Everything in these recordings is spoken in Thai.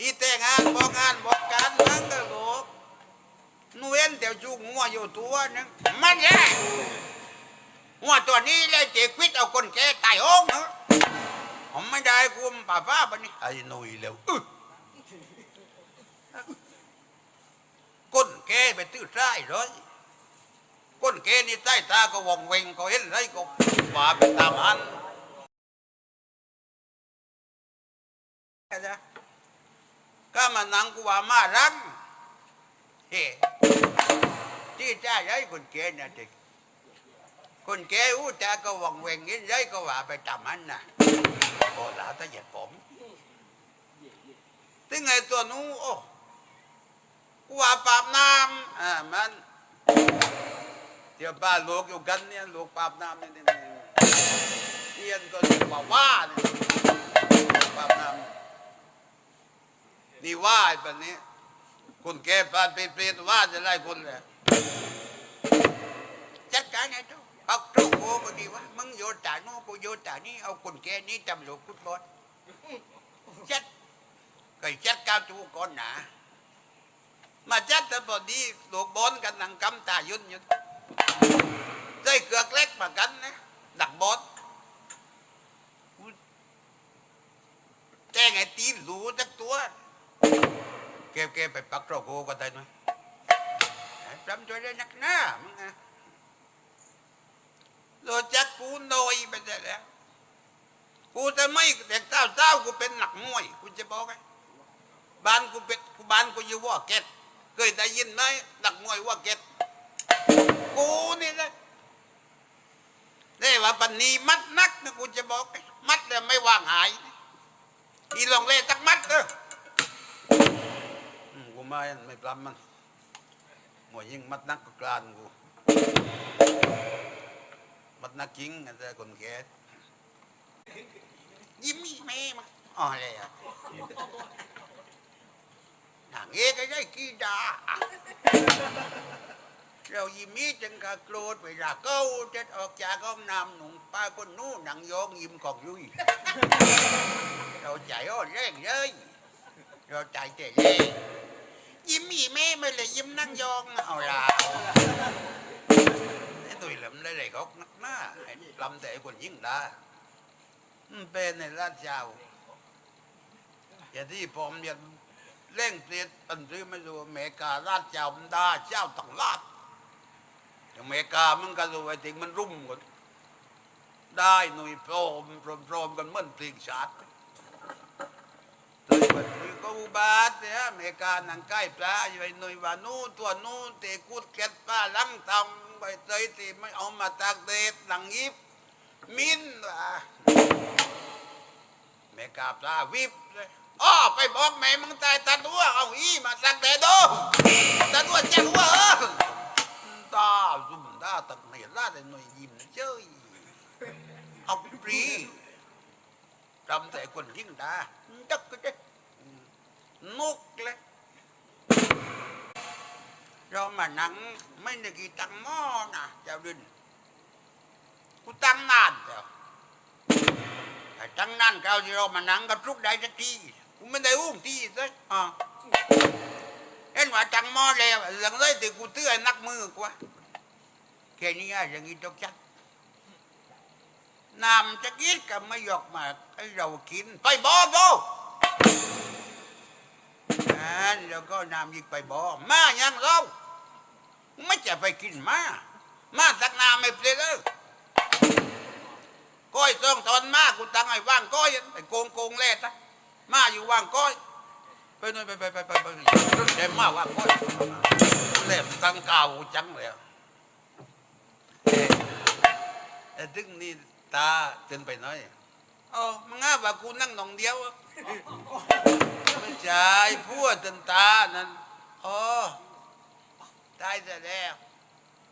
อีแต่งานบอกงานบอกการนั่งก็ลูกนูเว้นแต่จูงหัวอยู่ตัวนึงมันแย่หัวตัวนี้เลยเจ๊ควิดเอาคนแก่ตายโอ้งเนอะผมไม่ได้กูมป่าฟ้าปนี่ไอ้หนุ่ยเร็วอึก้นแก่ไปตื้อใต้เลยก้นแก่นี่ใต้ตาก็วองเวงก็เห็นไรก็ว่าไปตามอันนะ ก็มานั่งกูว่ามารังเฮ้ที่จ้าใหญ่คนแก่นะเด็กคนแก่อู้จ้าก็วังเวงยินใหญ่ก็ว่าไปตามมันนะโอ้ลาตาเหยียดผมถึงไงตัวนู้โอ้กูว่าปาบน้ำอ่ามันเดี๋ยวป้าลูกอยู่กันเนี่ยลูกปาบน้ำเนี่ยเนี่ยเนี่ยเรียนก็เรียกว่าว่าเนี่ยปาบน้ำ นี่ว่าไอ้แบบนี้ คุณแกฟาดเปรตๆว่าจะไล่คนเลยจัดการไอ้ทุกเอาตรงโกก็ดีวะมึงโยนตาโน่กูโยนตานี่เอาคนแก่นี่ตำรวจกุดบอลจัดก็จัดการตัวก่อนหนามาจัดแต่พอดีลูกบอลกันนังกำตายุ่นยุนได้เกือกเล็กมากันนะดักบอลแจ้งไอ้ตีนรู้จักตัว ก็บเก็บไปปักโรโกก็ได้หน่อยจำตัวได้นักหน้ามึงนะโดนจักกูโนยไปได้แล้ว กูจะไม่เด็กเต้าเต้ากูเป็นหนักมวยกูจะบอกไงบ้านกูเป็นกูบ้านกูอยู่ว่าเก็ตเคยได้ยินไหมหนักมวยว่าเก็ตกูนี่นะนี่ว่าปันนี้มัดนักนะกูจะบอกไงมัดแล้วไม่ว่างหายอีลองเล่จักมัดเออ ไม่ไม่ปล้ำมันหมวยยิงมัดนักก็กลานกูมัดนักจริงแต่คนแก่ยิ้มีแม่มาอ๋ออะไรอะนางเอกก็ได้กีดาเรายิ้มมีจังกะโกรธเวลาเก้าจะออกจากห้องน้ำหนุ่มป้าคนนู้นหนังยองยิ้มของยุยเรา chạy ô rèn rơi rồi chạy chạy lên ยิ้ ยิ้มอีแม่ไม่เลยยิ้มนั่งยองเอาละไอ้ตุยลำได้เลยก็นักหน้าไอ้ลำแต่ไอ้คนยิ่งได้เป็นในราชเจ้าอย่าที่ผมอย่าเร่งเปลี่ยนปันซื้อไม่รู้อเมริการาชเจ้ามันได้เจ้าต่างราชอเมริกามันก็รู้ไอ้ถึงมันรุ่มกันได้หน่วยโปรมโปรม เสียเมกาหนังใกล้ปลาอยู่ไอ้หนุวยวานู้ตัวนู้เตกุดเก็ดป้าลังตองไปเตยตีไม่เอามาตากเดดหลังยิบมินว่ะเมกาปลาวิบเลยอ้อไปบอกแม่มึงตายตาตัวเอาอี้มาตากเดดดูตาตัวแจ้งว่าเออตาซุ่มตาตักเนียลาแต่หน่วยยิ้มเจ้ยเอาปรีจำแต่คนยิ่งดาจักก็ได้นุกเลย เรามานั่งไม่ได้กี่ตังหม้อนะเจ้าดินกูตั้งนานเจ้าไอ้ตั้งนานเขาที่เรามานั่งกับทุกได้สักทีกูไม่ได้อุ้มทีเลยอ่าเห็นว่าตังหม้อแล้วเรื่องเลยที่กูเตื้อนักมือกว่าแค่นี้อย่างนี้ต้องจัดน้ำจะกินก็ไม่ยกมาให้เรากินไปบ่อบ่อันแล้วก็น้ำยิงไปบ่อมายังเรา ไม่จะไปกินมา มาตักน้ำไม่เปลี่ยนเลยก้อยซองตอนมากูตั้งไอ้ว่างก้อยไอ้โกงโกงเล่ตะมาอยู่ว่างก้อย ไปหน่อยไปไปไปไปไปเดี๋ยวมาว่างก้อยเล่ตั้งเก่าจังเลยเอ๊ะไอ้ดึงนี่ตาเกินไปน้อยโอ้มึงง่าว่ากูนั่งนองเดียวอะไม่ใช่พูดจนตานั่นอ๋อ ตายแต่แล้ว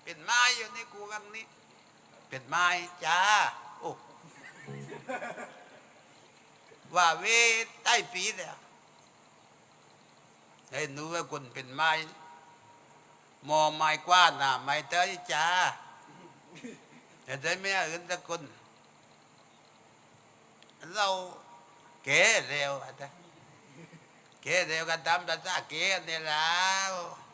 เป็นไม้อยู่ในกูกังนี้ เป็นไม้จ้าโอ้ว่าเวใต้ปีแล้วไอ้หนูว่าคนเป็นไม้มอไม้กว้านน่ะไม้เตยจ้าแต่ได้ไม่อื่นสักคนเราแก่แล้วอะนะเกเดียวกันตามภาษาเกนี่แล้วเอาตาพูดนุกละเฮ้ยดูคน